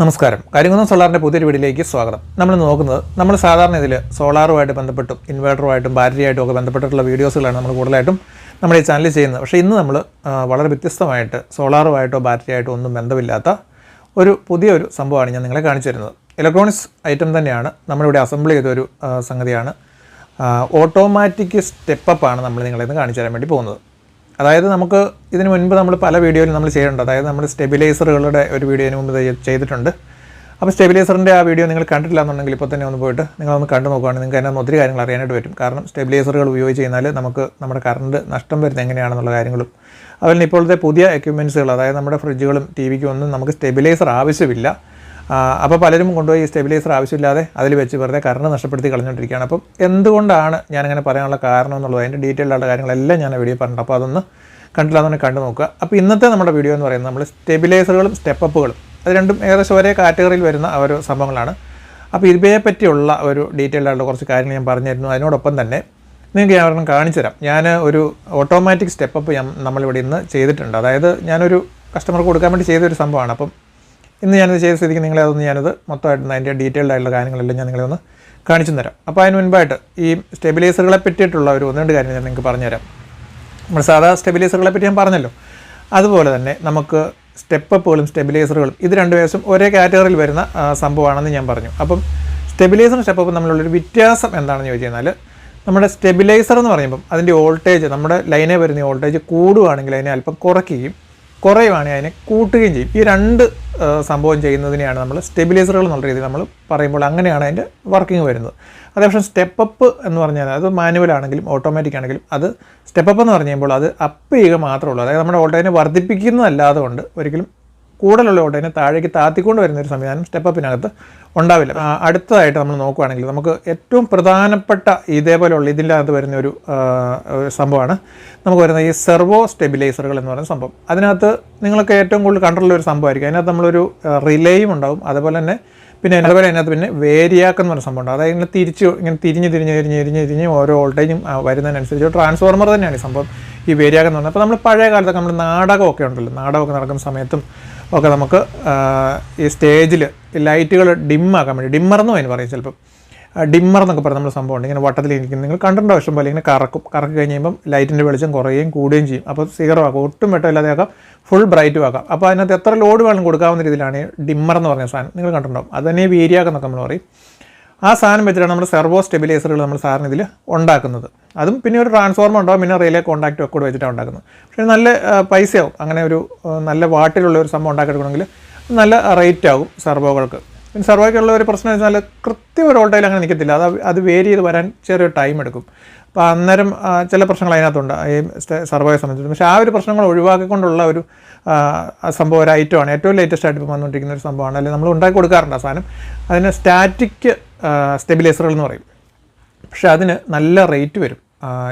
നമസ്കാരം. കരിങ്കുന്നം സോളാറിന്റെ പുതിയൊരു വീഡിയോയിലേക്ക് സ്വാഗതം. നമ്മൾ നോക്കുന്നത് നമ്മൾ സാധാരണ ഇതിൽ സോളാറുമായിട്ട് ബന്ധപ്പെട്ടും ഇൻവേർട്ടറുമായിട്ടും ബാറ്ററിയായിട്ടും ഒക്കെ ബന്ധപ്പെട്ടിട്ടുള്ള വീഡിയോസുകളാണ് നമ്മൾ കൂടുതലായിട്ടും നമ്മുടെ ഈ ചാനലിൽ ചെയ്യുന്നത്. പക്ഷേ ഇന്ന് നമ്മൾ വളരെ വ്യത്യസ്തമായിട്ട് സോളാറുമായിട്ടോ ബാറ്ററിയായിട്ടോ ഒന്നും ബന്ധമില്ലാത്ത ഒരു പുതിയൊരു സംഭവമാണ് ഞാൻ നിങ്ങളെ കാണിച്ചു തരുന്നത്. ഇലക്ട്രോണിക്സ് ഐറ്റം തന്നെയാണ് നമ്മളിവിടെ അസംബിൾ ചെയ്തൊരു സംഗതിയാണ്. ഓട്ടോമാറ്റിക് സ്റ്റെപ്പപ്പാണ് നമ്മൾ നിങ്ങളെ ഇന്ന് കാണിച്ചു തരാൻ വേണ്ടി പോകുന്നത്. അതായത് നമുക്ക് ഇതിനു മുൻപ് നമ്മൾ പല വീഡിയോയിലും നമ്മൾ ചെയ്തിട്ടുണ്ട്. അതായത് നമ്മൾ സ്റ്റെബിലൈസറുകളുടെ ഒരു വീഡിയോന് മുമ്പ് ചെയ്- ചെയ്തിട്ടുണ്ട്. അപ്പോൾ സ്റ്റെബിലൈസറിന്റെ ആ വീഡിയോ നിങ്ങൾ കണ്ടിട്ടില്ല എന്നുണ്ടെങ്കിൽ ഇപ്പോൾ തന്നെ ഒന്ന് പോയിട്ട് നിങ്ങളൊന്ന് കണ്ടു നോക്കുകയാണെങ്കിൽ നിങ്ങൾക്ക് അതിനകത്ത് ഒത്തിരി കാര്യങ്ങൾ അറിയാനായിട്ട് പറ്റും. കാരണം സ്റ്റെബിലൈസറുകൾ ഉപയോഗിച്ച് കഴിഞ്ഞാൽ നമുക്ക് നമ്മുടെ കറണ്ട് നഷ്ടം വരുന്നത് എങ്ങനെയാണെന്നുള്ള കാര്യങ്ങളും അതുപോലെ ഇപ്പോഴത്തെ പുതിയ എക്യുപ്മെന്റ്സുകൾ അതായത് നമ്മുടെ ഫ്രിഡ്ജുകളും ടി വിക്കും ഒന്നും നമുക്ക് സ്റ്റെബിലൈസർ ആവശ്യമില്ല. അപ്പോൾ പലരും കൊണ്ടുപോയി സ്റ്റെബിലൈസർ ആവശ്യമില്ലാതെ അതിൽ വെച്ച് വെറുതെ കറണ്ട് നഷ്ടപ്പെടുത്തി കളഞ്ഞുകൊണ്ടിരിക്കുകയാണ്. അപ്പം എന്തുകൊണ്ടാണ് ഞാനങ്ങനെ പറയാനുള്ള കാരണം എന്നുള്ളത് അതിന്റെ ഡീറ്റെയിൽ ആയിട്ടുള്ള കാര്യങ്ങളെല്ലാം ഞാൻ വീഡിയോ പറഞ്ഞിട്ടുണ്ട്. അപ്പോൾ അതൊന്ന് കണ്ടില്ല എന്നുണ്ടെങ്കിൽ കണ്ടു നോക്കുക. അപ്പോൾ ഇന്നത്തെ നമ്മുടെ വീഡിയോ എന്ന് പറയുന്നത് നമ്മൾ സ്റ്റെബിലൈസറുകളും സ്റ്റെപ്പപ്പുകളും അത് രണ്ടും ഏകദേശം ഒരേ കാറ്റഗറിയിൽ വരുന്ന ഓരോ സംഭവങ്ങളാണ്. അപ്പോൾ ഇതിനെ പറ്റിയുള്ള ഒരു ഡീറ്റെയിൽ ആയിട്ടുള്ള കുറച്ച് കാര്യങ്ങൾ ഞാൻ പറഞ്ഞിരുന്നു. അതിനോടൊപ്പം തന്നെ നിങ്ങൾക്ക് ഞാൻ ഒരെണ്ണം കാണിച്ചു തരാം. ഞാൻ ഒരു ഓട്ടോമാറ്റിക് സ്റ്റെപ്പപ്പ് ഞാൻ നമ്മളിവിടെ ഇന്ന് ചെയ്തിട്ടുണ്ട്. അതായത് ഞാനൊരു കസ്റ്റമർക്ക് കൊടുക്കാൻ വേണ്ടി ചെയ്തൊരു സംഭവമാണ്. അപ്പം ഇന്ന് ഞാനിത് ചെയ്ത സ്ഥിതിക്ക് നിങ്ങളെ അതൊന്ന് ഞാനത് മൊത്തമായിട്ട് അതിന്റെ ഡീറ്റെയിൽഡ് ആയിട്ടുള്ള കാര്യങ്ങളെല്ലാം ഞാൻ നിങ്ങളെ ഒന്ന് കാണിച്ചു തരാം. അപ്പോൾ അതിന് മുൻപായിട്ട് ഈ സ്റ്റെബിലൈസറുകളെ പറ്റിയിട്ടുള്ള ഒരു ഒന്ന് രണ്ട് കാര്യം ഞാൻ നിങ്ങൾക്ക് പറഞ്ഞുതരാം. നമ്മൾ സാധാ സ്റ്റെബിലൈസറുകളെ പറ്റി ഞാൻ പറഞ്ഞല്ലോ. അതുപോലെ തന്നെ നമുക്ക് സ്റ്റെപ്പപ്പുകളും സ്റ്റെബിലൈസറുകളും ഇത് രണ്ട് വയസ്സും ഒരേ കാറ്റഗറിയിൽ വരുന്ന സംഭവമാണെന്ന് ഞാൻ പറഞ്ഞു. അപ്പം സ്റ്റെബിലൈസറും സ്റ്റെപ്പപ്പും തമ്മിലുള്ളൊരു വ്യത്യാസം എന്താണെന്ന് ചോദിച്ചു കഴിഞ്ഞാൽ നമ്മുടെ സ്റ്റെബിലൈസർ എന്ന് പറയുമ്പം അതിന്റെ വോൾട്ടേജ് നമ്മുടെ ലൈനെ വരുന്ന വോൾട്ടേജ് കൂടുകയാണെങ്കിൽ അതിനെ അല്പം കുറയ്ക്കുകയും കുറയുവാണെങ്കിൽ അതിനെ കൂട്ടുകയും ചെയ്യും. ഈ രണ്ട് സംഭവം ചെയ്യുന്നതിനെയാണ് നമ്മൾ സ്റ്റെബിലൈസറുകൾ എന്നുള്ള രീതിയിൽ നമ്മൾ പറയുമ്പോൾ അങ്ങനെയാണ് അതിന്റെ വർക്കിംഗ് വരുന്നത്. അതേപക്ഷെ സ്റ്റെപ്പപ്പ് എന്ന് പറഞ്ഞാൽ അത് മാനുവൽ ആണെങ്കിലും ഓട്ടോമാറ്റിക് ആണെങ്കിലും അത് സ്റ്റെപ്പപ്പ് എന്ന് പറഞ്ഞു കഴിയുമ്പോൾ അത് അപ്പ് ചെയ്യുക മാത്രമേ ഉള്ളൂ. അതായത് നമ്മുടെ വോൾട്ടേജിനെ വർദ്ധിപ്പിക്കുന്നതല്ലാതെ കൊണ്ട് ഒരിക്കലും കൂടുതലുള്ള അതിനെ താഴേക്ക് താത്തിക്കൊണ്ട് വരുന്ന ഒരു സംവിധാനം സ്റ്റെപ്പപ്പിനകത്ത് ഉണ്ടാവില്ല. അടുത്തതായിട്ട് നമ്മൾ നോക്കുകയാണെങ്കിൽ നമുക്ക് ഏറ്റവും പ്രധാനപ്പെട്ട ഇതേപോലെയുള്ള ഇതിന്റെ അകത്ത് വരുന്ന ഒരു സംഭവമാണ് നമുക്ക് വരുന്ന ഈ സെർവോ സ്റ്റെബിലൈസറുകൾ എന്ന് പറയുന്ന സംഭവം. അതിനകത്ത് നിങ്ങൾക്ക് ഏറ്റവും കൂടുതൽ കണ്ടിട്ടുള്ള ഒരു സംഭവമായിരിക്കും. അതിനകത്ത് നമ്മളൊരു റിലേയും ഉണ്ടാവും. അതുപോലെ തന്നെ പിന്നെ അതുപോലെ അതിനകത്ത് പിന്നെ വേരിയാക്ക് എന്ന് പറഞ്ഞ സംഭവം ഉണ്ട് അതായത് ഇങ്ങനെ തിരിച്ച് ഇങ്ങനെ തിരിഞ്ഞ് തിരിഞ്ഞ് തിരിഞ്ഞ് തിരിഞ്ഞ് തിരിഞ്ഞ് ഓരോ വോൾട്ടേജും വരുന്നതിനനുസരിച്ച് ട്രാൻസ്ഫോർമർ തന്നെയാണ് ഈ സംഭവം. ഈ വേരിയാക്ക് എന്ന് പറഞ്ഞാൽ അപ്പോൾ നമ്മൾ പഴയ കാലത്തൊക്കെ നമ്മൾ നാടകമൊക്കെ ഉണ്ടല്ലോ. നാടകമൊക്കെ നടക്കുന്ന സമയത്തും ഒക്കെ നമുക്ക് ഈ സ്റ്റേജിൽ ലൈറ്റുകൾ ഡിമ്മാക്കാൻ വേണ്ടി ഡിമ്മർ എന്ന് അതിന് പറയും ചിലപ്പം. ഡിമ്മർ എന്നൊക്കെ പറയുന്ന നമ്മൾ സംഭവം ഉണ്ട്. ഇങ്ങനെ വട്ടത്തിൽ ഇരിക്കും നിങ്ങൾ കണ്ടിട്ടുണ്ടോ ഇഷ്ടം പോലെ? ഇങ്ങനെ കറക്കും കറക്കി കഴിയുമ്പം ലൈറ്റിന്റെ വെളിച്ചം കുറയുകയും കൂടുകയും ചെയ്യും. അപ്പോൾ സീറോ ആക്കാം ഒട്ടും വെട്ടമില്ലാതെ ആക്കാം ഫുൾ ബ്രൈറ്റും ആക്കാം അപ്പോൾ അതിനകത്ത് എത്ര ലോഡ് വേണം കൊടുക്കാവുന്ന രീതിയിലാണ് ഡിമ്മർ എന്ന് പറഞ്ഞ സാധനം. നിങ്ങൾ കണ്ടിട്ടുണ്ടാവും അത് തന്നെ വേരിയാക്കുന്നൊക്കെ നമ്മൾ പറയും. ആ സാധനം വെച്ചിട്ടാണ് നമ്മൾ സെർവോ സ്റ്റെബിലൈസറുകൾ നമ്മൾ സാറിന് ഇതിൽ ഉണ്ടാക്കുന്നത്. അതും പിന്നെ ഒരു ട്രാൻസ്ഫോർമർ ഉണ്ടാവും പിന്നെ റിലേ കോൺടാക്റ്റും ഒക്കെ കൂടെ വെച്ചിട്ടാണ് ഉണ്ടാക്കുന്നത്. പക്ഷേ നല്ല പൈസയാവും. അങ്ങനെ ഒരു നല്ല വാട്ടിലുള്ള ഒരു സംഭവം ഉണ്ടാക്കിയെടുക്കണമെങ്കിൽ നല്ല റേറ്റ് ആവും സെർവോകൾക്ക് പിന്നെ സെർവോയ്ക്കുള്ള ഒരു പ്രശ്നം എന്ന് വെച്ചാൽ കൃത്യം ഒരു വോൾട്ടേജിൽ അങ്ങനെ നിൽക്കത്തില്ല. അത് അത് വേരി ചെയ്ത് വരാൻ ചെറിയൊരു ടൈം എടുക്കും. അപ്പോൾ അന്നേരം ചില പ്രശ്നങ്ങൾ അതിനകത്തുണ്ട്. ഈ സർവേ സംബന്ധിച്ച് പക്ഷേ ആ ഒരു പ്രശ്നങ്ങൾ ഒഴിവാക്കിക്കൊണ്ടുള്ള ഒരു സംഭവം ഒരു ഐറ്റമാണ് ഏറ്റവും ലേറ്റസ്റ്റ് ആയിട്ട് ഇപ്പോൾ വന്നുകൊണ്ടിരിക്കുന്ന ഒരു സംഭവമാണ്. അല്ലെങ്കിൽ നമ്മൾ ഉണ്ടാക്കി കൊടുക്കാറുണ്ട് ആ സാധനം. അതിന് സ്റ്റാറ്റിക് സ്റ്റെബിലൈസറുകൾ എന്ന് പറയും. പക്ഷേ അതിന് നല്ല റേറ്റ് വരും.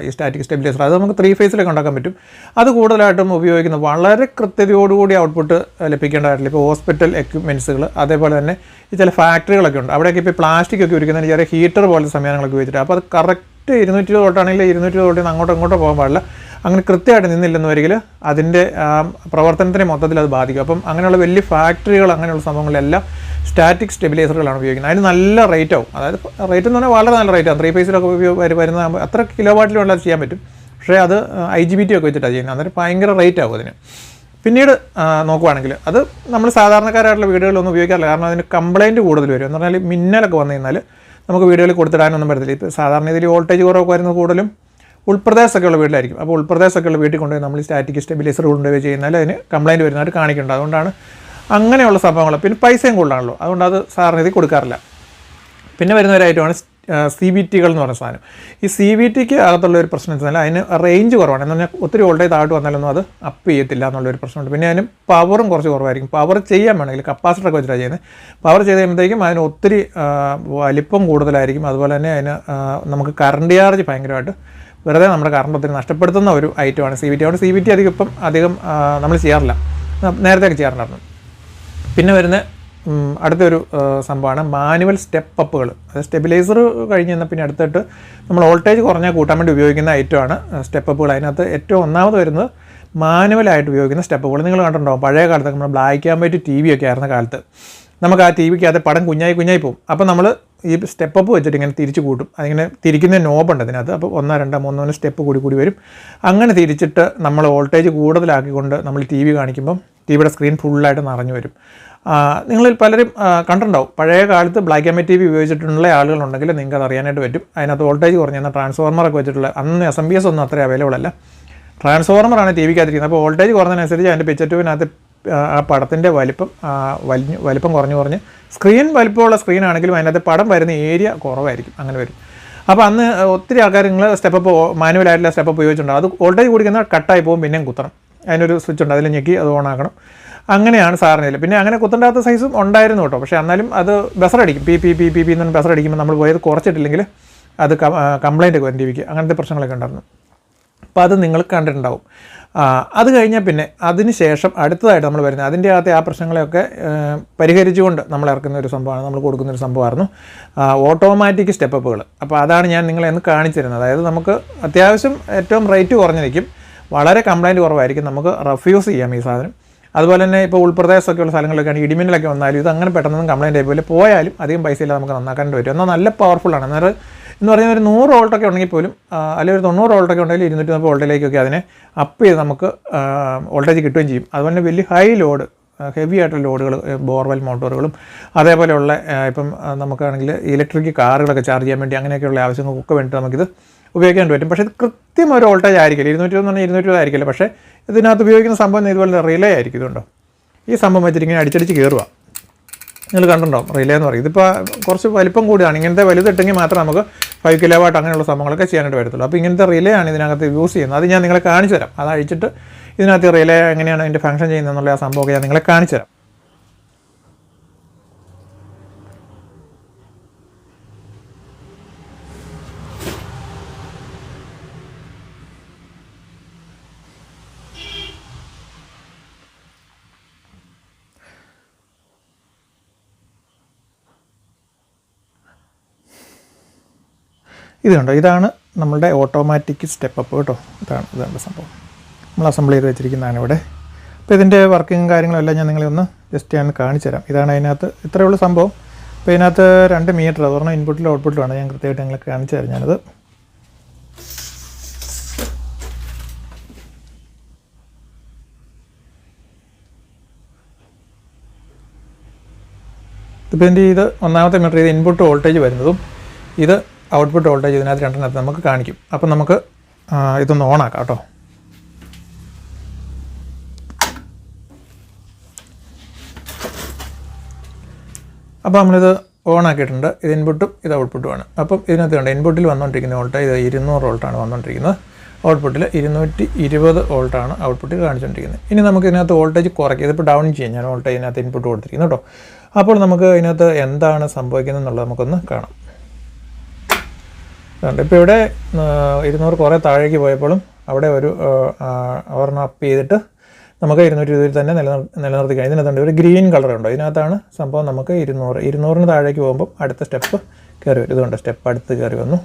ഈ സ്റ്റാറ്റിക് സ്റ്റെബിലൈസർ അത് നമുക്ക് ത്രീ ഫേസിലൊക്കെ ഉണ്ടാക്കാൻ പറ്റും. അത് കൂടുതലായിട്ടും ഉപയോഗിക്കുന്ന വളരെ കൃത്യതയോടുകൂടി ഔട്ട്പുട്ട് ലഭിക്കേണ്ടതായിട്ടില്ല. ഇപ്പോൾ ഹോസ്പിറ്റൽ എക്യുപ്മെന്റ്സുകൾ അതേപോലെ തന്നെ ചില ഫാക്ടറികളൊക്കെ ഉണ്ട്. അവിടെയൊക്കെ ഇപ്പോൾ പ്ലാസ്റ്റിക് ഒക്കെ ഉരിക്കുന്നതിന് ചെറിയ ഹീറ്റർ പോലത്തെ സംവിധാനങ്ങളൊക്കെ ഉപയോഗിച്ചിട്ട്. അപ്പോൾ അത് കറക്റ്റ് ഇരുന്നൂറ്റി ഇരുപത് തൊട്ടാണെങ്കിൽ ഇരുന്നൂറ്റി ഇരുപത് തൊട്ടിൽ നിന്ന് അങ്ങോട്ടും ഇങ്ങോട്ടും പോകാൻ പാടില്ല. അങ്ങനെ കൃത്യമായിട്ട് നിന്നില്ലെന്ന് വരികിൽ അതിന്റെ പ്രവർത്തനത്തിനെ മൊത്തത്തിൽ അത് ബാധിക്കും. അപ്പം അങ്ങനെയുള്ള വലിയ ഫാക്ടറികൾ അങ്ങനെയുള്ള സംഭവങ്ങളെല്ലാം സ്റ്റാറ്റിക് സ്റ്റെബിലൈസറുകളാണ് ഉപയോഗിക്കുന്നത്. അതിന് നല്ല റേറ്റ് ആവും. അതായത് റേറ്റ് എന്ന് പറഞ്ഞാൽ വളരെ നല്ല റേറ്റ് ആണ്. ത്രീ ഫേസിലൊക്കെ വരുന്ന അത്ര കിലോ വാട്ടിലുള്ള ചെയ്യാൻ പറ്റും. പക്ഷേ അത് ഐ ജി ബി ടി ഒക്കെ വെച്ചിട്ടാണ് ചെയ്യുന്നത്. അന്നേരം ഭയങ്കര റേറ്റ് ആവും അതിന്. പിന്നീട് നോക്കുവാണെങ്കിൽ അത് നമ്മൾ സാധാരണക്കാരായിട്ടുള്ള വീടുകളിലൊന്നും ഉപയോഗിക്കാറില്ല. കാരണം അതിന് കംപ്ലയിന്റ് കൂടുതൽ വരും. എന്ന് പറഞ്ഞാൽ മിന്നലൊക്കെ വന്നു കഴിഞ്ഞാൽ നമുക്ക് വീടുകളിൽ കൊടുത്തിടാനൊന്നും പറ്റത്തില്ല. ഇപ്പോൾ സാധാരണ ഇതിൽ വോൾട്ടേജ് കുറവൊക്കെ വരുന്നത് കൂടുതലും ഉൾപ്രദേശമൊക്കെ ഉള്ള വീട്ടിലായിരിക്കും. അപ്പോൾ ഉൾപ്രദേശമൊക്കെ ഉള്ള വീട്ടിൽ കൊണ്ടുപോയി നമ്മൾ സ്റ്റാറ്റിക് സ്റ്റെബിലൈസർ കൊണ്ടുപോയി ചെയ്യുന്നാൽ അതിന് കംപ്ലയിന്റ് വരുന്നതായിട്ട് കാണിക്കുന്നുണ്ട്. അതുകൊണ്ടാണ് അങ്ങനെയുള്ള സംഭവങ്ങൾ. പിന്നെ പൈസയും കൂടുതലാണല്ലോ. അതുകൊണ്ട് അത് സാറിന് ഇത് കൊടുക്കാറില്ല. പിന്നെ വരുന്ന ഒരു ഐറ്റമാണ് സി ബി ടികൾ എന്ന് പറയുന്ന സാധനം. ഈ സി ബി ടിക്ക് അകത്തുള്ള ഒരു പ്രശ്നം വെച്ചാൽ അതിന് റേഞ്ച് കുറവാണ്. എന്ന് പറഞ്ഞാൽ ഒത്തിരി വോൾട്ടേജ് താഴോട്ട് വന്നാലൊന്നും അത് അപ്പ് ചെയ്യത്തില്ല എന്നുള്ളൊരു പ്രശ്നമുണ്ട്. പിന്നെ അതിന് പവറും കുറച്ച് കുറവായിരിക്കും. പവർ ചെയ്യാൻ വേണമെങ്കിൽ കപ്പാസിറ്റർ ഒക്കെ വെച്ചിട്ട് ചെയ്യുന്നത്. പവർ ചെയ്ത് കഴിയുമ്പോഴത്തേക്കും അതിന് ഒത്തിരി വലിപ്പം കൂടുതലായിരിക്കും. അതുപോലെ തന്നെ അതിന് നമുക്ക് കറണ്ട് ചാർജ് ഭയങ്കരമായിട്ട് വെറുതെ നമ്മുടെ കറണ്ട് ഒത്തിരി നഷ്ടപ്പെടുത്തുന്ന ഒരു ഐറ്റമാണ് സി ബി ടി അതുകൊണ്ട് സി ബി ടി അധികം ഇപ്പം അധികം നമ്മൾ ചെയ്യാറില്ല. നേരത്തെ ഒക്കെ ചെയ്യാറുണ്ടായിരുന്നു. പിന്നെ വരുന്ന അടുത്തൊരു സംഭവമാണ് മാനുവൽ സ്റ്റെപ്പ് അപ്പുകൾ അത് സ്റ്റെബിലൈസർ കഴിഞ്ഞ് കഴിഞ്ഞാൽ പിന്നെ അടുത്തിട്ട് നമ്മൾ വോൾട്ടേജ് കുറഞ്ഞ കൂട്ടാൻ വേണ്ടി ഉപയോഗിക്കുന്ന ഐറ്റമാണ് സ്റ്റെപ്പ് അപ്പുകൾ അതിനകത്ത് ഏറ്റവും ഒന്നാമത് വരുന്നത് മാനുവലായിട്ട് ഉപയോഗിക്കുന്ന സ്റ്റെപ്പുകൾ നിങ്ങൾ കണ്ടിട്ടുണ്ടാവും പഴയ കാലത്തൊക്കെ നമ്മൾ black and white T V ഒക്കെ ആയിരുന്ന കാലത്ത്. നമുക്ക് ആ ടി വിക്കകത്ത് പടം കുഞ്ഞായി കുഞ്ഞായി പോകും. അപ്പോൾ നമ്മൾ ഈ സ്റ്റെപ്പ് അപ്പ് വെച്ചിട്ട് ഇങ്ങനെ തിരിച്ച് കൂട്ടും. അതിങ്ങനെ തിരിക്കുന്ന നോബുണ്ട് അതിനകത്ത്. അപ്പോൾ ഒന്നോ രണ്ടോ മൂന്നോ സ്റ്റെപ്പ് കൂടി കൂടി വരും. അങ്ങനെ തിരിച്ചിട്ട് നമ്മൾ വോൾട്ടേജ് കൂടുതലാക്കിക്കൊണ്ട് നമ്മൾ ടി വി കാണിക്കുമ്പം ടി വിയുടെ സ്ക്രീൻ ഫുള്ളായിട്ട് നിറഞ്ഞു വരും. നിങ്ങളിൽ പലരും കണ്ടിട്ടുണ്ടാവും. പഴയ കാലത്ത് black and white T V ഉപയോഗിച്ചിട്ടുള്ള ആളുകളുണ്ടെങ്കിൽ നിങ്ങൾക്ക് അത് അറിയാനായിട്ട് പറ്റും. അതിനകത്ത് വോൾട്ടേജ് കുറഞ്ഞ ട്രാൻസ്ഫോർമറൊക്കെ വെച്ചിട്ടുള്ള അന്ന് എസ് എം ബി എസ് ഒന്നും അത്ര അവൈലബിൾ അല്ല. ട്രാൻസ്ഫോർമറാണ് ടി വിക്കകത്തിരിക്കുന്നത് അപ്പോൾ വോൾട്ടേജ് കുറഞ്ഞതിനനുസരിച്ച് അതിന്റെ പിക്ചർ ട്യൂബിനകത്ത് ആ പടത്തിന്റെ വലിപ്പം വലിഞ്ഞ് വലിപ്പം കുറഞ്ഞു കുറഞ്ഞ്. സ്ക്രീൻ വലിപ്പമുള്ള സ്ക്രീൻ ആണെങ്കിലും അതിനകത്ത് പടം വരുന്ന ഏരിയ കുറവായിരിക്കും. അങ്ങനെ വരും. അപ്പോൾ അന്ന് ഒത്തിരി ആൾക്കാർ നിങ്ങൾ സ്റ്റെപ്പ് മാനുവലായിട്ടുള്ള സ്റ്റെപ്പ് ഉപയോഗിച്ചിട്ടുണ്ടാകും അത് വോൾട്ടേജ് കൂടിക്കുന്ന കട്ടായി പോകും പിന്നെയും കുത്തണം. അതിനൊരു സ്വിച്ച് ഉണ്ട്. അതിൽ ഞെക്കി അത് ഓൺ ആക്കണം. അങ്ങനെയാണ് സാറിനില്ല പിന്നെ അങ്ങനെ കുത്തണ്ടാത്ത സൈസും ഉണ്ടായിരുന്നു കേട്ടോ. പക്ഷേ എന്നാലും അത് ബസറടിക്കും. പി പി പി പി പി എന്ന് ബസറടിക്കുമ്പോൾ നമ്മൾ പോയത് കുറച്ചിട്ടില്ലെങ്കിൽ അത് കംപ്ലൈന്റ് വരും ടി അങ്ങനത്തെ പ്രശ്നങ്ങളൊക്കെ ഉണ്ടായിരുന്നു. അപ്പോൾ അത് നിങ്ങൾ കണ്ടിട്ടുണ്ടാവും. അത് കഴിഞ്ഞാൽ പിന്നെ അതിന് ശേഷം അടുത്തതായിട്ട് നമ്മൾ വരുന്നത് അതിന്റെ അകത്തെ ആ പ്രശ്നങ്ങളെയൊക്കെ പരിഹരിച്ചുകൊണ്ട് നമ്മൾ ഇറക്കുന്ന ഒരു സംഭവമാണ്. നമ്മൾ കൊടുക്കുന്ന ഒരു സംഭവമായിരുന്നു. ഓട്ടോമാറ്റിക് സ്റ്റെപ്പുകൾ അപ്പോൾ അതാണ് ഞാൻ നിങ്ങളെ ഒന്ന് കാണിച്ചു തരുന്നത് അതായത് നമുക്ക് അത്യാവശ്യം ഏറ്റവും റേറ്റ് കുറഞ്ഞിരിക്കും. വളരെ കംപ്ലൈന്റ് കുറവായിരിക്കും. നമുക്ക് റെഫ്യൂസ് ചെയ്യാം ഈ സാധനം. അതുപോലെ തന്നെ ഇപ്പോൾ ഉൾപ്രദേശമൊക്കെയുള്ള സ്ഥലങ്ങളിലൊക്കെയാണ് ഇടിമിന്നലൊക്കെ വന്നാലും ഇത് അങ്ങനെ പെട്ടെന്നൊന്നും കംപ്ലൈന്റ് ആയി പോലെ പോയാലും അധികം പൈസ ഇല്ലാതെ നമുക്ക് നന്നാക്കാൻ പറ്റും എന്നാൽ നല്ല പവർഫുള്ളാണ് എന്നാൽ എന്ന് പറഞ്ഞാൽ ഒരു നൂറ് വോൾട്ടൊക്കെ ഉണ്ടെങ്കിൽ പോലും അല്ലെങ്കിൽ ഒരു തൊണ്ണൂറ് വോൾട്ടൊക്കെ ഉണ്ടെങ്കിൽ ഇരുന്നൂറ്റി മുപ്പത് വോൾട്ടിലേക്കൊക്കെ അതിനെ അപ്പ് ചെയ്ത് നമുക്ക് വോൾട്ടേജ് കിട്ടുകയും ചെയ്യും. അതുപോലെ തന്നെ വലിയ ഹൈ ലോഡ് ഹെവി ആയിട്ടുള്ള ലോഡുകൾ ബോർവെൽ മോട്ടോറുകളും അതേപോലെയുള്ള ഇപ്പം നമുക്കാണെങ്കിൽ ഇലക്ട്രിക് കാറുകളൊക്കെ ചാർജ് ചെയ്യാൻ വേണ്ടി അങ്ങനെയൊക്കെയുള്ള ആവശ്യങ്ങൾക്കൊക്കെ വേണ്ടി നമുക്കിത് ഉപയോഗിക്കാൻ പറ്റും. പക്ഷേ ഇത് കൃത്യം ഒരു വോൾട്ടേജ് ആയിരിക്കില്ല. ഇരുന്നൂറ്റി എന്ന് പറഞ്ഞാൽ ഇരുന്നൂറ്റി ആയിരിക്കില്ല. പക്ഷേ ഇതിനകത്ത് ഉപയോഗിക്കുന്ന സംഭവം ഇതുപോലെ റിലേ ആയിരിക്കും ഇതുണ്ടോ? ഈ സംഭവം വെച്ചിട്ട് ഇങ്ങനെ അടിച്ചടിച്ച് കയറുക നിങ്ങൾ കണ്ടിട്ടുണ്ടാവും റിലേ എന്ന് പറയും ഇതിപ്പോൾ കുറച്ച് വലിപ്പം കൂടിയാണ് ഇങ്ങനത്തെ വലുതിട്ടെങ്കിൽ മാത്രം നമുക്ക് ഫൈവ് കിലോ വാട്ട് അങ്ങനെയുള്ള സംഭവങ്ങളൊക്കെ ചെയ്യാനായിട്ട് വരത്തുള്ളൂ അപ്പോൾ ഇങ്ങനത്തെ റിലേ ആണ് ഇതിനകത്ത് യൂസ് ചെയ്യുന്നത്. അത് ഞാൻ നിങ്ങളെ കാണിച്ചു തരാം അത് അഴിച്ചിട്ട് ഇതിനകത്ത് റിലേ എങ്ങനെയാണ് അതിന്റെ ഫംഗ്ഷൻ ചെയ്യുന്നതെന്നുള്ള ആ സംഭവമൊക്കെ ഞാൻ നിങ്ങളെ കാണിച്ചു തരാം ഇത് കണ്ടോ? ഇതാണ് നമ്മളുടെ ഓട്ടോമാറ്റിക് സ്റ്റെപ്പ് അപ്പ് കേട്ടോ. ഇതാണ് ഇതാണ് സംഭവം. നമ്മൾ അസംബിൾ ചെയ്ത് വെച്ചിരിക്കുന്നതാണ് ഇവിടെ. അപ്പോൾ ഇതിന്റെ വർക്കിംഗ് കാര്യങ്ങളെല്ലാം ഞാൻ നിങ്ങളെ ഒന്ന് ജസ്റ്റ് ഞാൻ കാണിച്ചു തരാം. ഇതാണ് അതിനകത്ത് ഇത്രയേ ഉള്ളൂ സംഭവം. അപ്പോൾ ഇതിനകത്ത് രണ്ട് മീറ്റർ അത് പറഞ്ഞാൽ ഇൻപുട്ടിലും ഔട്ട്പുട്ടിലുമാണ് ഞാൻ കൃത്യമായിട്ട് നിങ്ങൾക്ക് കാണിച്ചു തരാം ഞാനത്. ഇപ്പോൾ എന്റെ ഇത് ഒന്നാമത്തെ മീറ്റർ ഇത് ഇൻപുട്ട് വോൾട്ടേജ് വരുന്നതും ഇത് ഔട്ട്പുട്ട് വോൾട്ടേജ് ഇതിനകത്ത് രണ്ടെണ്ണത്തിൽ നമുക്ക് കാണിക്കും. അപ്പം നമുക്ക് ഇതൊന്ന് ഓണാക്കാം കേട്ടോ. അപ്പോൾ നമ്മളിത് ഓൺ ആക്കിയിട്ടുണ്ട്. ഇത് ഇൻപുട്ടും ഇത് ഔട്ട്പുട്ടുമാണ് അപ്പം ഇതിനകത്ത് കണ്ട ഇൻപുട്ടിൽ വന്നുകൊണ്ടിരിക്കുന്ന വോൾട്ടേജ് ഇത് ഇരുന്നൂറ് വോൾട്ടാണ് വന്നുകൊണ്ടിരിക്കുന്നത് ഔട്ട്പുട്ടിൽ ഇരുന്നൂറ്റി ഇരുപത് വോൾട്ടാണ് ഔട്ട്പുട്ടിൽ കാണിച്ചുകൊണ്ടിരിക്കുന്നത് ഇനി നമുക്ക് ഇതിനകത്ത് വോൾട്ടേജ് കുറയ്ക്കുക ഇതിപ്പോൾ ഡൗൺ ചെയ്യാം. ഞാൻ വോൾട്ടേജ് ഇതിനകത്ത് ഇൻപുട്ട് കൊടുത്തിരിക്കുന്നു കേട്ടോ. അപ്പോൾ നമുക്ക് ഇതിനകത്ത് എന്താണ് സംഭവിക്കുന്നത് എന്നുള്ളത് നമുക്കൊന്ന് കാണാം. ഇപ്പോൾ ഇവിടെ ഇരുന്നൂറ് കുറേ താഴേക്ക് പോയപ്പോഴും അവിടെ ഒരു ഓർണ അപ്പ് ചെയ്തിട്ട് നമുക്ക് ഇരുന്നൂറ്റി ഇരുപതിൽ തന്നെ നിലനിർ നിലനിർത്തി കഴിഞ്ഞാൽ ഇതിനകത്തുണ്ട് ഒരു ഗ്രീൻ കളർ ഉണ്ടോ ഇതിനകത്താണ് സംഭവം നമുക്ക് ഇരുന്നൂറ് ഇരുന്നൂറിന് താഴേക്ക് പോകുമ്പോൾ അടുത്ത സ്റ്റെപ്പ് കയറി വരും. ഇതുകൊണ്ട് സ്റ്റെപ്പ് അടുത്ത് കയറി വന്നു.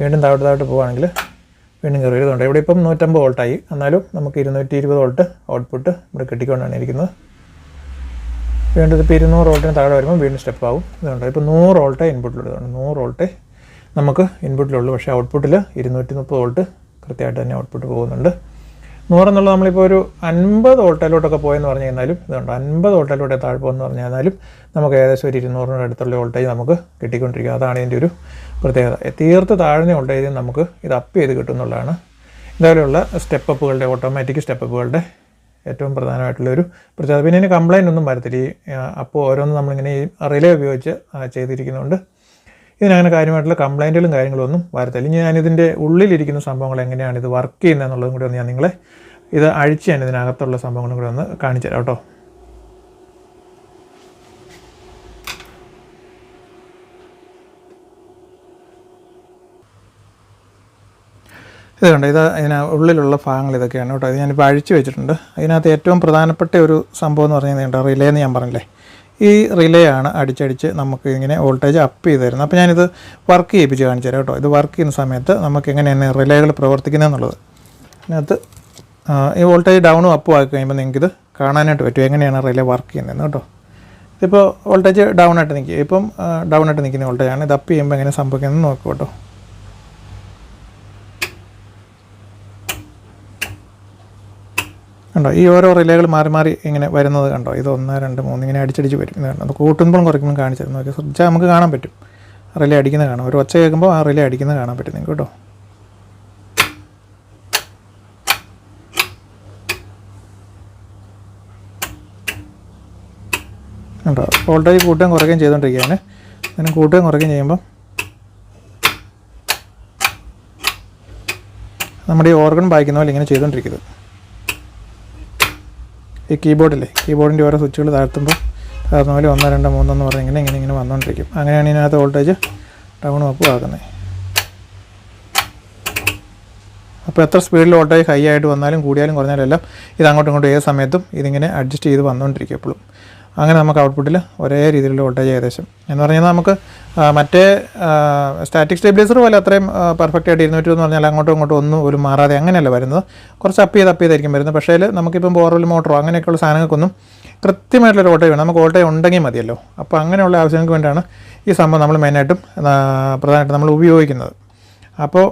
വീണ്ടും താഴോട്ട് താഴോട്ട് പോവുകയാണെങ്കിൽ വീണ്ടും കയറി വരുന്നുണ്ട് ഇവിടെ ഇപ്പം നൂറ്റമ്പത് വോൾട്ടായി എന്നാലും നമുക്ക് ഇരുന്നൂറ്റി ഇരുപത് വോൾട്ട് ഔട്ട്പുട്ട് ഇവിടെ കിട്ടിക്കൊണ്ടാണ് ഇരിക്കുന്നത്. വീണ്ടും ഇപ്പോൾ ഇരുന്നൂറ് വോൾട്ടിന് താഴെ വരുമ്പോൾ വീണ്ടും സ്റ്റെപ്പ് ആവും. ഇതുണ്ട്. ഇപ്പോൾ നൂറ് വോൾട്ടേ ഇൻപുട്ടിലുള്ളതാണ് നൂറ് വോൾട്ടേ നമുക്ക് ഇൻപുട്ടിലുള്ളൂ പക്ഷേ ഔട്ട്പുട്ടിൽ ഇരുന്നൂറ്റി മുപ്പത് വോൾട്ട് കൃത്യമായിട്ട് തന്നെ ഔട്ട്പുട്ട് പോകുന്നുണ്ട്. നൂറെന്നുള്ളത് നമ്മളിപ്പോൾ ഒരു അൻപത് വോൾട്ടിലോട്ടൊക്കെ പോയെന്ന് പറഞ്ഞു കഴിഞ്ഞാലും ഇതുകൊണ്ട് അൻപത് വോൾട്ടിലോട്ട് താഴെ പോകുമെന്ന് പറഞ്ഞു കഴിഞ്ഞാലും നമുക്ക് ഏകദേശം ഒരു ഇരുന്നൂറിന്റെ അടുത്തുള്ള വോൾട്ടേജ് നമുക്ക് കിട്ടിക്കൊണ്ടിരിക്കുക അതാണ് ഇതിന്റെ ഒരു പ്രത്യേകത. തീർത്ത് താഴ്ന്ന വോൾട്ടേജ് നമുക്ക് ഇത് അപ്പ് ചെയ്ത് കിട്ടുന്നുള്ളതാണ് ഇതേപോലെയുള്ള സ്റ്റെപ്പുകളുടെ ഓട്ടോമാറ്റിക് സ്റ്റെപ്പുകളുടെ ഏറ്റവും പ്രധാനമായിട്ടുള്ള ഒരു പ്രത്യേകത. പിന്നെ ഇതിന് കംപ്ലയിന്റ് ഒന്നും വരത്തില്ല. ഈ അപ്പോൾ ഓരോന്നും നമ്മളിങ്ങനെ ഈ റിലേ ഉപയോഗിച്ച് ചെയ്തിരിക്കുന്നതുകൊണ്ട് ഇതിനങ്ങനെ കാര്യമായിട്ടുള്ള കംപ്ലൈന്റുകളും കാര്യങ്ങളും ഒന്നും വരത്തില്ല. ഇനി ഞാനിതിന്റെ ഉള്ളിലിരിക്കുന്ന സംഭവങ്ങൾ എങ്ങനെയാണ് ഇത് വർക്ക് ചെയ്യുന്നത് എന്നുള്ളതും കൂടി ഒന്ന് ഞാൻ നിങ്ങളെ ഇത് അഴിച്ച് ഞാൻ ഇതിനകത്തുള്ള സംഭവങ്ങളും കൂടി ഒന്ന് കാണിച്ചു തരാം കേട്ടോ. ഇത് കണ്ടോ ഇത് അതിന് ഉള്ളിലുള്ള ഭാഗങ്ങൾ ഇതൊക്കെയാണ് കേട്ടോ. ഇത് ഞാനിപ്പോൾ അഴിച്ചു വെച്ചിട്ടുണ്ട്. അതിനകത്ത് ഏറ്റവും പ്രധാനപ്പെട്ട ഒരു സംഭവം എന്ന് പറഞ്ഞാൽ റിലേ എന്ന് ഞാൻ പറഞ്ഞില്ലേ? ഈ റിലേ ആണ് അടിച്ചടിച്ച് നമുക്ക് ഇങ്ങനെ വോൾട്ടേജ് അപ്പ് ചെയ്ത് തരുന്നത്. അപ്പോൾ ഞാനിത് വർക്ക് ചെയ്യിപ്പിച്ച് കാണിച്ചു തരാം കേട്ടോ. ഇത് വർക്ക് ചെയ്യുന്ന സമയത്ത് നമുക്ക് എങ്ങനെയാണ് റിലേകൾ പ്രവർത്തിക്കുന്നത് എന്നുള്ളത്. അതിനകത്ത് ഈ വോൾട്ടേജ് ഡൗണും അപ്പും ആക്കി കഴിയുമ്പോൾ നിങ്ങൾക്കിത് കാണാനായിട്ട് പറ്റും. എങ്ങനെയാണ് റിലേ വർക്ക് ചെയ്യുന്നതെന്ന് കേട്ടോ. ഇതിപ്പോൾ വോൾട്ടേജ് ഡൗൺ ആയിട്ട് നിൽക്കുക ഇപ്പം ഡൗൺ ആയിട്ട് നിൽക്കുന്ന വോൾട്ടേജ് ആണ്. ഇത് അപ്പ് ചെയ്യുമ്പോൾ എങ്ങനെ സംഭവിക്കുന്നതെന്ന് നോക്കൂ കേട്ടോ. കണ്ടോ? ഈ ഓരോ റിലേകൾ മാറി മാറി ഇങ്ങനെ വരുന്നത് കണ്ടോ? ഇത് ഒന്ന് രണ്ട് മൂന്ന് ഇങ്ങനെ അടിച്ചടിച്ച് വരും. ഇത് കണ്ടോ? അത് കൂട്ടുമ്പോഴും കാണിച്ചു തരുന്നു നോക്കി ശ്രദ്ധിച്ചാൽ നമുക്ക് കാണാൻ പറ്റും. റിലേ അടിക്കുന്നത് കാണാം. ഒരു ഒച്ച കേൾക്കുമ്പോൾ ആ റിലേ അടിക്കുന്നത് കാണാൻ പറ്റും നിങ്ങൾക്ക് കേട്ടോ. കണ്ടോ? വോൾട്ടേജ് കൂട്ടുകയും കുറയ്ക്കുകയും ചെയ്തുകൊണ്ടിരിക്കുകയാണ്. അങ്ങനെ കൂട്ടുകയും കുറയ്ക്കുകയും ചെയ്യുമ്പോൾ നമ്മുടെ ഈ ഓർഗൺ വായിക്കുന്ന പോലെ ഇങ്ങനെ ചെയ്തുകൊണ്ടിരിക്കുന്നത് ഈ കീബോർഡില്ലേ? കീബോർഡിന്റെ ഓരോ സ്വിച്ചുകൾ താഴ്ത്തുമ്പോൾ താഴ്ത്തുന്ന പോലെ ഒന്ന് രണ്ട് മൂന്നെന്ന് പറഞ്ഞ് ഇങ്ങനെ ഇങ്ങനെ ഇങ്ങനെ വന്നുകൊണ്ടിരിക്കും. അങ്ങനെയാണ് ഇതിനകത്ത് വോൾട്ടേജ് ഡൗണും അപ്പും ആക്കുന്നത് അപ്പോൾ എത്ര സ്പീഡിൽ വോൾട്ടേജ് ഹൈ ആയിട്ട് വന്നാലും കൂടിയാലും കുറഞ്ഞാലും എല്ലാം ഇത് അങ്ങോട്ടും ഇങ്ങോട്ടും ഏത് സമയത്തും ഇതിങ്ങനെ അഡ്ജസ്റ്റ് ചെയ്ത് വന്നുകൊണ്ടിരിക്കും എപ്പോഴും. അങ്ങനെ നമുക്ക് ഔട്ട്പുട്ടിൽ ഒരേ രീതിയിലുള്ള വോൾട്ടേജ് ഏകദേശം. എന്ന് പറഞ്ഞാൽ നമുക്ക് മറ്റേ സ്റ്റാറ്റിക് സ്റ്റെബിലൈസർ പോലെ അത്രയും പെർഫെക്റ്റ് ആയിട്ട് ഇരുന്നൂറ്റി എന്ന് പറഞ്ഞാൽ അങ്ങോട്ടും ഇങ്ങോട്ടും ഒന്നും ഒരു മാറാതെ അങ്ങനെയല്ല വരുന്നത്. കുറച്ച് അപ്പ് ചെയ്ത് അപ്പ് ചെയ്തായിരിക്കും വരുന്നത്. പക്ഷേ നമുക്കിപ്പം ബോർവെൽ മോട്ടറോ അങ്ങനെയൊക്കെയുള്ള സാധനങ്ങൾക്കൊന്നും കൃത്യമായിട്ടുള്ള വോൾട്ടേജ് വേണം. നമുക്ക് വോൾട്ടേജ് ഉണ്ടെങ്കിൽ മതിയല്ലോ. അപ്പോൾ അങ്ങനെയുള്ള ആവശ്യങ്ങൾക്ക് വേണ്ടിയാണ് ഈ സംഭവം നമ്മൾ മെയിനായിട്ടും പ്രധാനമായിട്ടും നമ്മൾ ഉപയോഗിക്കുന്നത്. അപ്പോൾ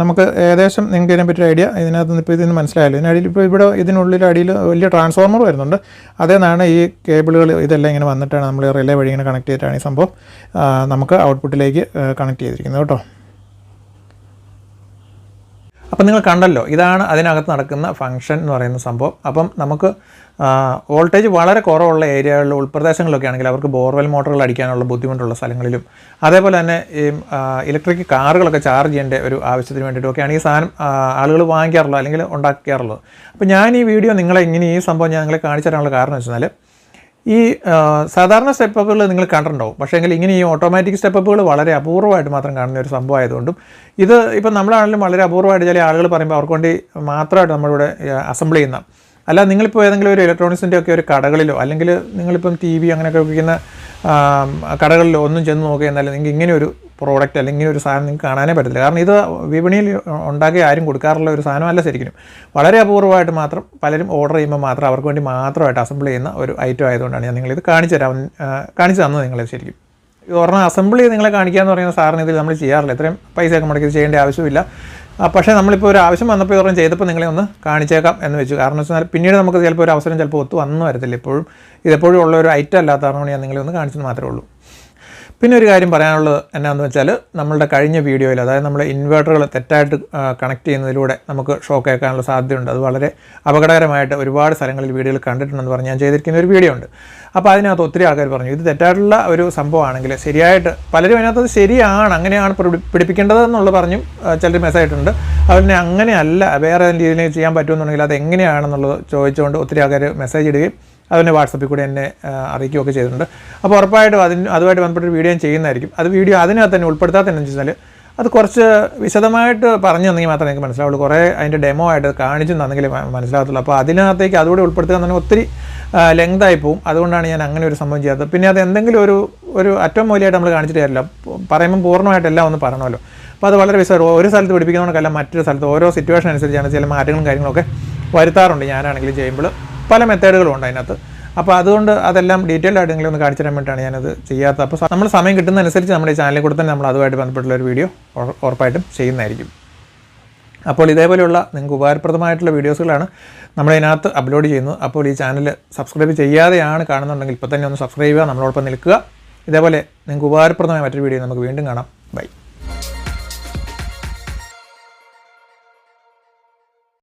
നമുക്ക് ഏകദേശം നിങ്ങൾക്ക് ഇതിനെപ്പറ്റി ഐഡിയ ഇതിനകത്ത് നിന്ന് ഇപ്പോൾ ഇതിന് മനസ്സിലായല്ലോ ഇതിനടിയിൽ ഇപ്പോൾ ഇവിടെ ഇതിനുള്ളിൽ അടിയിൽ വലിയ ട്രാൻസ്ഫോർമർ വരുന്നുണ്ട്. അതേ നിന്നാണ് ഈ കേബിളുകൾ ഇതെല്ലാം ഇങ്ങനെ വന്നിട്ടാണ് നമ്മൾ റിലേ വഴി ഇങ്ങനെ കണക്ട് ചെയ്തിട്ടാണ് ഈ സംഭവം നമുക്ക് ഔട്ട്പുട്ടിലേക്ക് കണക്ട് ചെയ്തിരിക്കുന്നത് കേട്ടോ. അപ്പം നിങ്ങൾ കണ്ടല്ലോ ഇതാണ് അതിനകത്ത് നടക്കുന്ന ഫംഗ്ഷൻ എന്ന് പറയുന്ന സംഭവം. അപ്പം നമുക്ക് വോൾട്ടേജ് വളരെ കുറവുള്ള ഏരിയകളിൽ ഉൾപ്രദേശങ്ങളിലൊക്കെ ആണെങ്കിൽ അവർക്ക് ബോർവെൽ മോട്ടറുകൾ അടിക്കാനുള്ള ബുദ്ധിമുട്ടുള്ള സ്ഥലങ്ങളിലും അതേപോലെ തന്നെ ഈ ഇലക്ട്രിക് കാറുകളൊക്കെ ചാർജ് ചെയ്യേണ്ട ഒരു ആവശ്യത്തിന് വേണ്ടിയിട്ടൊക്കെയാണ് ഈ സാധനം ആളുകൾ വാങ്ങിക്കാറുള്ളത് അല്ലെങ്കിൽ ഉണ്ടാക്കാറുള്ളത് അപ്പോൾ ഞാൻ ഈ വീഡിയോ നിങ്ങളെ ഇങ്ങനെ ഈ സംഭവം ഞാൻ നിങ്ങളെ കാണിച്ചു തരാനുള്ള കാരണം വെച്ചാൽ ഈ സാധാരണ സ്റ്റെപ്പുകൾ നിങ്ങൾ കണ്ടിട്ടുണ്ടാവും. പക്ഷേ എങ്കിൽ ഇങ്ങനെ ഈ ഓട്ടോമാറ്റിക് സ്റ്റെപ്പുകൾ വളരെ അപൂർവമായിട്ട് മാത്രം കാണുന്ന ഒരു സംഭവം ആയതുകൊണ്ടും ഇത് ഇപ്പം നമ്മളാണെങ്കിലും വളരെ അപൂർവമായിട്ട് ചില ആളുകൾ പറയുമ്പോൾ അവർക്ക് വേണ്ടി മാത്രമായിട്ട് നമ്മളിവിടെ അസംബിൾ ചെയ്യുന്ന അല്ല നിങ്ങളിപ്പോൾ ഏതെങ്കിലും ഒരു ഇലക്ട്രോണിക്സിന്റെ ഒക്കെ ഒരു കടകളിലോ അല്ലെങ്കിൽ നിങ്ങളിപ്പം ടി വി അങ്ങനെയൊക്കെ വിൽക്കുന്ന കടകളിലോ ഒന്നും ചെന്ന് നോക്കുക നിങ്ങൾക്ക് ഇങ്ങനെ ഒരു പ്രോഡക്റ്റ് അല്ലെങ്കിൽ ഒരു സാധനം നിങ്ങൾക്ക് കാണാനേ പറ്റത്തില്ല. കാരണം ഇത് വിപണിയിൽ ഉണ്ടാക്കി ആരും കൊടുക്കാറുള്ള ഒരു സാധനമല്ല ശരിക്കും. വളരെ അപൂർവമായിട്ട് മാത്രം പലരും ഓർഡർ ചെയ്യുമ്പോൾ മാത്രം അവർക്ക് വേണ്ടി മാത്രമായിട്ട് അസംബിൾ ചെയ്യുന്ന ഒരു ഐറ്റം ആയതുകൊണ്ടാണ് ഞാൻ നിങ്ങളിത് കാണിച്ചു തരാം കാണിച്ചു തന്നത് നിങ്ങളെ ശരിക്കും. ഇത് ഒരെണ്ണം അസംബിൾ ചെയ്ത് നിങ്ങളെ കാണിക്കുക എന്ന് പറയുന്ന സാറിന് ഇതിൽ നമ്മൾ ചെയ്യാറില്ല. ഇത്രയും പൈസയൊക്കെ മുടക്കി ചെയ്യേണ്ട ആവശ്യമില്ല. പക്ഷേ നമ്മളിപ്പോൾ ഒരു ആവശ്യം വന്നപ്പോൾ ഇതൊരെണ്ണം ചെയ്തപ്പോൾ നിങ്ങളെ ഒന്ന് കാണിച്ചേക്കാം എന്ന് വെച്ചു. കാരണം വെച്ചാൽ പിന്നീട് നമുക്ക് ചിലപ്പോൾ ഒരു അവസരം ചിലപ്പോൾ ഒത്തു വന്നു വരത്തില്ല. ഇപ്പോഴും ഇതെപ്പോഴും ഉള്ള ഒരു ഐറ്റം അല്ലാത്ത കാരണം ഞാൻ നിങ്ങളെ ഒന്ന് കാണിച്ചെന്ന് മാത്രമേ ഉള്ളൂ. പിന്നെ ഒരു കാര്യം പറയാനുള്ളത് എന്നാന്ന് വെച്ചാൽ നമ്മളുടെ കഴിഞ്ഞ വീഡിയോയിൽ അതായത് നമ്മൾ ഇൻവേർട്ടറുകൾ തെറ്റായിട്ട് കണക്ട് ചെയ്യുന്നതിലൂടെ നമുക്ക് ഷോക്ക് ഏൽക്കാനുള്ള സാധ്യതയുണ്ട്. അത് വളരെ അപകടകരമായിട്ട് ഒരുപാട് സ്ഥലങ്ങളിൽ വീഡിയോയിൽ കണ്ടിട്ടുണ്ടെന്ന് പറഞ്ഞ് ഞാൻ ചെയ്തിരിക്കുന്ന ഒരു വീഡിയോ ഉണ്ട്. അപ്പോൾ അതിനകത്ത് ഒത്തിരി ആൾക്കാർ പറഞ്ഞു ഇത് തെറ്റായിട്ടുള്ള ഒരു സംഭവമാണെങ്കിൽ ശരിയായിട്ട് പലരും അതിനകത്ത് അത് ശരിയാണ് അങ്ങനെയാണ് പിടിപ്പിക്കേണ്ടതെന്നുള്ള പിടിപ്പിക്കേണ്ടത് എന്നുള്ളത് പറഞ്ഞും ചിലർ മെസ്സേജ് ആയിട്ടുണ്ട് അതുപോലെ അങ്ങനെയല്ല വേറെ രീതിയിൽ ചെയ്യാൻ പറ്റുമെന്നുണ്ടെങ്കിൽ അത് എങ്ങനെയാണെന്നുള്ളത് ചോദിച്ചുകൊണ്ട് ഒത്തിരി ആൾക്കാർ മെസ്സേജ് ഇടുകയും അതിനെ വാട്സപ്പിൽ കൂടി എന്നെ അറിയിക്കുകയൊക്കെ ചെയ്തിട്ടുണ്ട്. അപ്പോൾ ഉറപ്പായിട്ടും അതിന് അതുമായിട്ട് ബന്ധപ്പെട്ട ഒരു വീഡിയോ ഞാൻ ചെയ്യുന്നതായിരിക്കും. അത് വീഡിയോ അതിനകത്ത് തന്നെ ഉൾപ്പെടുത്താത്ത എന്ന് വെച്ചാൽ അത് കുറച്ച് വിശദമായിട്ട് പറഞ്ഞു തന്നെങ്കിൽ മാത്രമേ എനിക്ക് മനസ്സിലാവുള്ളൂ. കുറേ അതിന്റെ ഡെമോ ആയിട്ട് കാണിച്ചു തന്നെങ്കിൽ മനസ്സിലാകത്തുള്ളൂ. അപ്പോൾ അതിനകത്തേക്ക് അതുകൂടി ഉൾപ്പെടുത്തുക എന്ന് ഒത്തിരി ലെങ്തായി പോവും. അതുകൊണ്ടാണ് ഞാൻ അങ്ങനെ ഒരു സംഭവം ചെയ്യാത്തത്. പിന്നെ അത് എന്തെങ്കിലും ഒരു ഒരു അറ്റം മൂലമായിട്ട് നമ്മൾ കാണിച്ചിട്ട് പ- പറയുമ്പോൾ പൂർണമായിട്ട് എല്ലാം ഒന്ന് പറയണമല്ലോ അപ്പോൾ അത് വളരെ വിശദം ഒരു സ്ഥലത്ത് പിടിപ്പിക്കുന്നതുകൊണ്ടല്ല മറ്റൊരു സ്ഥലത്ത് ഓരോ സിറ്റുവേഷൻ അനുസരിച്ചാണ് ചില മാറ്റങ്ങളും കാര്യങ്ങളൊക്കെ വരുത്താറുണ്ട്. ഞാനാണെങ്കിലും ചെയ്യുമ്പോൾ പല മെത്തേഡുകളും ഉണ്ട് അതിനകത്ത്. അപ്പോൾ അതുകൊണ്ട് അതെല്ലാം ഡീറ്റെയിൽഡ് ആയിട്ട് ഒന്ന് കാണിച്ചു തരാൻ വേണ്ടിയിട്ടാണ് ഞാനത് ചെയ്യാത്തത്. അപ്പോൾ നമ്മൾ സമയം കിട്ടുന്നതനുസരിച്ച് നമ്മുടെ ചാനലിൽ കൂടെ തന്നെ നമ്മൾ അതുമായിട്ട് ബന്ധപ്പെട്ടുള്ള ഒരു വീഡിയോ ഉറ- ഉറപ്പായിട്ടും ചെയ്യുന്നതായിരിക്കും. അപ്പോൾ ഇതേപോലെയുള്ള നിങ്ങൾക്ക് ഉപകാരപ്രദമായിട്ടുള്ള വീഡിയോസുകളാണ് നമ്മളതിനകത്ത് അപ്ലോഡ് ചെയ്യുന്നത്. അപ്പോൾ ഈ ചാനൽ സബ്സ്ക്രൈബ് ചെയ്യാതെയാണ് കാണുന്നുണ്ടെങ്കിൽ ഇപ്പോൾ തന്നെ ഒന്ന് സബ്സ്ക്രൈബ് ചെയ്യുക നമ്മളോടൊപ്പം നിൽക്കുക. ഇതേപോലെ നിങ്ങൾക്ക് ഉപകാരപ്രദമായ മറ്റൊരു വീഡിയോ നമുക്ക് വീണ്ടും കാണാം. ബൈ